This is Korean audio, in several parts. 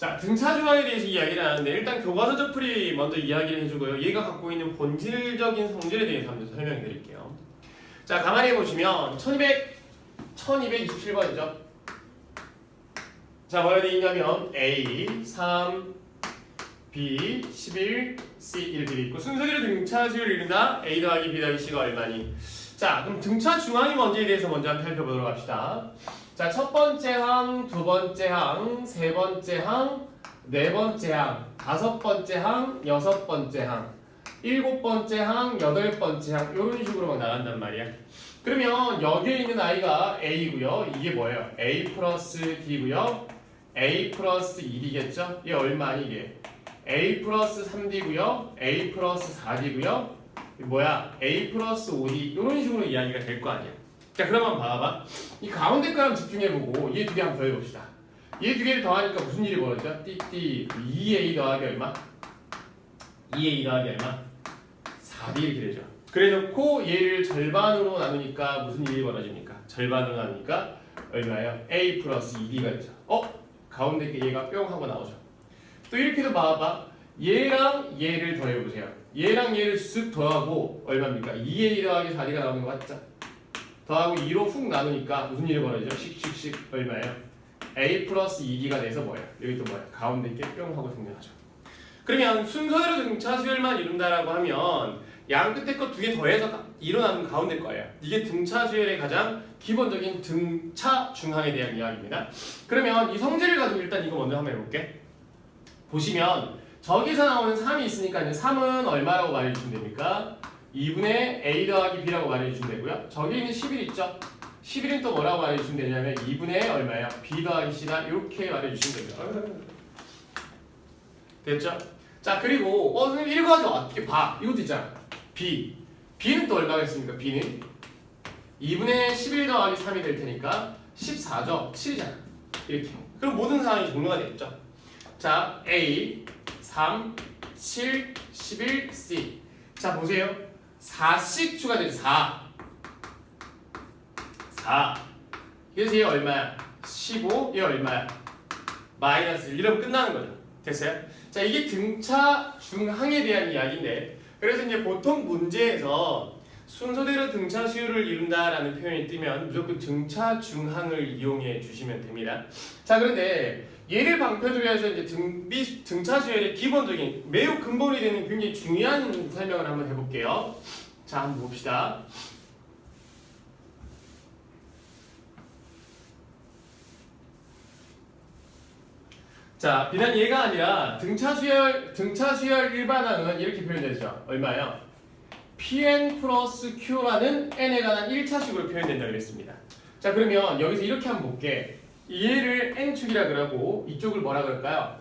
자, 등차 중앙에 대해서 이야기를 하는데 일단 교과서적 풀이 먼저 이야기를 해주고요. 얘가 갖고 있는 본질적인 성질에 대해서 한번 설명해 드릴게요. 자, 가만히 보시면 1200, 1227번이죠. 자, 뭐가 돼 있냐면 A, 3, B, 11, C 이렇게 돼 있고 순서대로 등차 수를 이룬다. A 더하기 B 더하기 C가 얼마니? 자, 그럼 등차 중앙이 뭔지에 대해서 먼저 한번 살펴보도록 합시다. 자, 첫 번째 항, 두 번째 항, 세 번째 항, 네 번째 항, 다섯 번째 항, 여섯 번째 항, 일곱 번째 항, 여덟 번째 항 이런 식으로 막 나간단 말이야. 그러면 여기에 있는 아이가 A고요. 이게 뭐예요? A 플러스 D고요. A 플러스 1이겠죠? 이게 얼마니 이게? A 플러스 3D고요. A 플러스 4D고요. 뭐야? A 플러스 5D 이런 식으로 이야기가 될 거 아니야. 자 그러면 봐봐. 이 가운데 거 한번 집중해보고 얘 두 개 한번 더해봅시다. 얘 두 개를 더하니까 무슨 일이 벌어져? 띠띠 2A 더하기 얼마? 2A 더하기 얼마? 4B 이렇게 되죠. 그래놓고 얘를 절반으로 나누니까 무슨 일이 벌어집니까? 절반으로 나누니까 얼마예요? A 플러스 2B가 되죠. 어? 가운데 게 얘가 뿅 하고 나오죠. 또 이렇게도 봐봐. 얘랑 얘를 더해보세요. 얘랑 얘를 쓱 더하고 얼마입니까? 2A 더하기 4D가 나오는 거 맞죠? 더하고 2로 훅 나누니까 무슨 일이 벌어지죠? 씩씩씩 얼마예요? A 플러스 2D가 돼서 뭐예요? 여기 또 뭐예요? 가운데 게뿅 하고 등장하죠. 그러면 순서대로 등차 수열만 이룬다라고 하면 양 끝에 거 두 개 더해서 일어나는 가운데 거예요. 이게 등차 수열의 가장 기본적인 등차 중항에 대한 이야기입니다. 그러면 이 성질을 가지고 일단 이거 먼저 한번 해볼게. 보시면 저기서 나오는 3이 있으니까 이제 3은 얼마라고 말해주시면 됩니까? 2분의 a 더하기 b라고 말해주시면 되고요. 저기 있는 11 있죠? 11은 또 뭐라고 말해주시면 되냐면 2분의 얼마예요? b 더하기 c다 이렇게 말해주시면 됩니다. 됐죠? 자 그리고 어 선생님 이거 가지고 어떻게 봐? 이것도 있잖아. b b는 또 얼마겠습니까? b는 2분의 11 더하기 3이 될 테니까 14죠? 7이잖아. 이렇게. 그럼 모든 상황이 종료가 됐죠? 자 a 3 7 11 c 자 보세요. 4씩 추가되죠. 4 4 그래서 얘 얼마야? 15, 얘 얼마야? 마이너스 1 이러면 끝나는 거죠. 됐어요? 자 이게 등차 중항에 대한 이야기인데 그래서 이제 보통 문제에서 순서대로 등차 수열을 이룬다라는 표현이 뜨면 무조건 등차 중항을 이용해 주시면 됩니다. 자 그런데 얘를 방편으로 해서 이제 등비 등차 수열의 기본적인 매우 근본이 되는 굉장히 중요한 설명을 한번 해볼게요. 자 한번 봅시다. 자, 비단 얘가 아니라 등차 수열 등차 수열 일반항은 이렇게 표현되죠. 얼마요? Pn 플러스 Q라는 n에 관한 1차식으로 표현된다 그랬습니다. 자, 그러면 여기서 이렇게 한번 볼게. 얘를 n축이라 그러고 이쪽을 뭐라 그럴까요?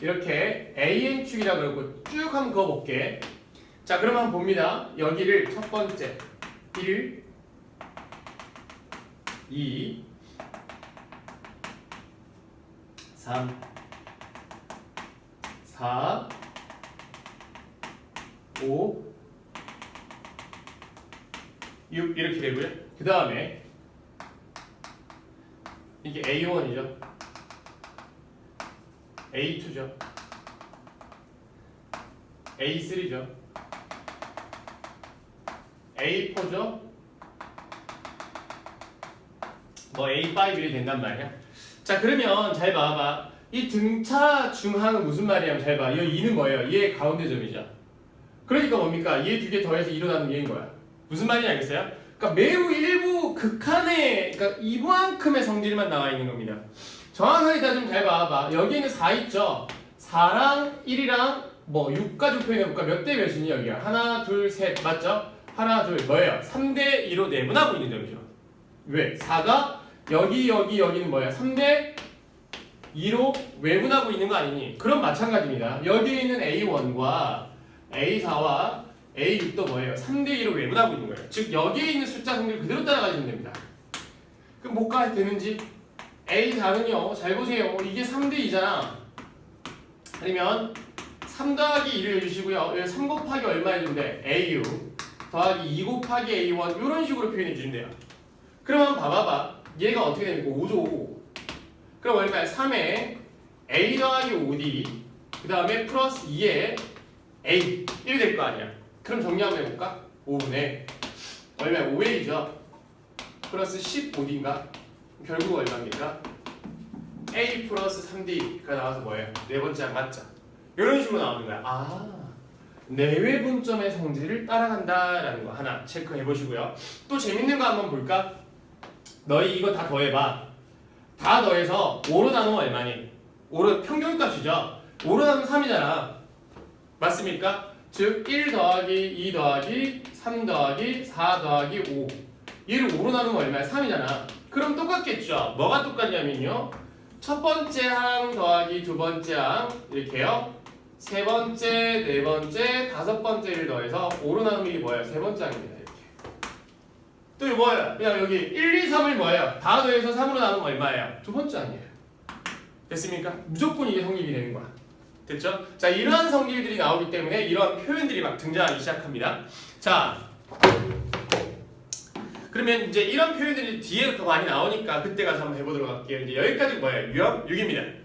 이렇게 an축이라 그러고 쭉 한번 그어 볼게. 자, 그러면 봅니다. 여기를 첫 번째 1 2 3 4 5 6 이렇게 되고요. 그 다음에 이게 A1이죠. A2죠. A3죠. A4죠. 뭐 A5이 된단 말이야. 자 그러면 잘 봐봐. 이 등차 중항은 무슨 말이냐면 잘 봐. 이 2는 뭐예요? 얘 가운데 점이죠. 그러니까 뭡니까? 얘 두 개 더해서 일어나는 얘인 거야. 무슨 말인지 알겠어요? 그러니까 매우 일부 극한의 그러니까 이만큼의 성질만 나와 있는 겁니다. 정확하게 다 좀 잘 봐봐. 여기에는 4 있죠. 4랑 1이랑 뭐 6까지 표현해볼까? 몇 대 몇이니 여기가? 하나, 둘, 셋 맞죠? 하나, 둘 뭐예요? 3대 2로 내분하고 있는 점이죠. 왜? 4가 여기 여기 여기는 뭐야? 3대 2로 외분하고 있는 거 아니니? 그럼 마찬가지입니다. 여기에 있는 A1과 A4와 A6도 뭐예요? 3대 2로 외분하고 있는 거예요. 즉 여기에 있는 숫자 성질 그대로 따라가시면 됩니다. 그럼 뭐가 되는지 A4는요. 잘 보세요. 이게 3대 2잖아. 그러면 3 더하기 2를 해주시고요. 여기 3 곱하기 얼마 해준대? AU 더하기 2 곱하기 A1 이런 식으로 표현해 주신대요. 그러면 봐봐봐. 얘가 어떻게 됩니까? 5죠. 그럼 얼마야? 3에 a 더하기 5d 그 다음에 플러스 2에 a 1이 될 거 아니야. 그럼 정리 한번 해볼까? 5분의 얼마 5a죠. 플러스 15d인가? 결국 얼마입니까? a 플러스 3d가 나와서 뭐예요? 네 번째 항 맞죠? 이런 식으로 나오는 거야. 아 내외 분점의 성질을 따라간다라는 거 하나 체크해 보시고요. 또 재밌는 거 한번 볼까? 너희 이거 다 더해봐. 다 더해서 5로 나누면 얼마니? 5로 평균값이죠. 5로 나누면 3이잖아. 맞습니까? 즉 1 더하기 2 더하기 3 더하기 4 더하기 5 얘를 5로 나누면 얼마야? 3이잖아. 그럼 똑같겠죠. 뭐가 똑같냐면요. 첫 번째 항 더하기 두 번째 항 이렇게요. 세 번째, 네 번째, 다섯 번째를 더해서 5로 나누면 이게 뭐예요? 세 번째 항입니다. 이렇게. 또 이거 뭐예요? 그냥 여기 1, 2, 3을 뭐예요? 다 더해서 3으로 나누면 얼마예요? 두 번째 항이에요. 됐습니까? 무조건 이게 성립이 되는 거야. 됐죠? 자, 이러한 성질들이 나오기 때문에 이러한 표현들이 막 등장하기 시작합니다. 자, 그러면 이제 이런 표현들이 뒤에 더 많이 나오니까 그때 가서 한번 해보도록 할게요. 이제 여기까지 뭐예요? 유형 6입니다.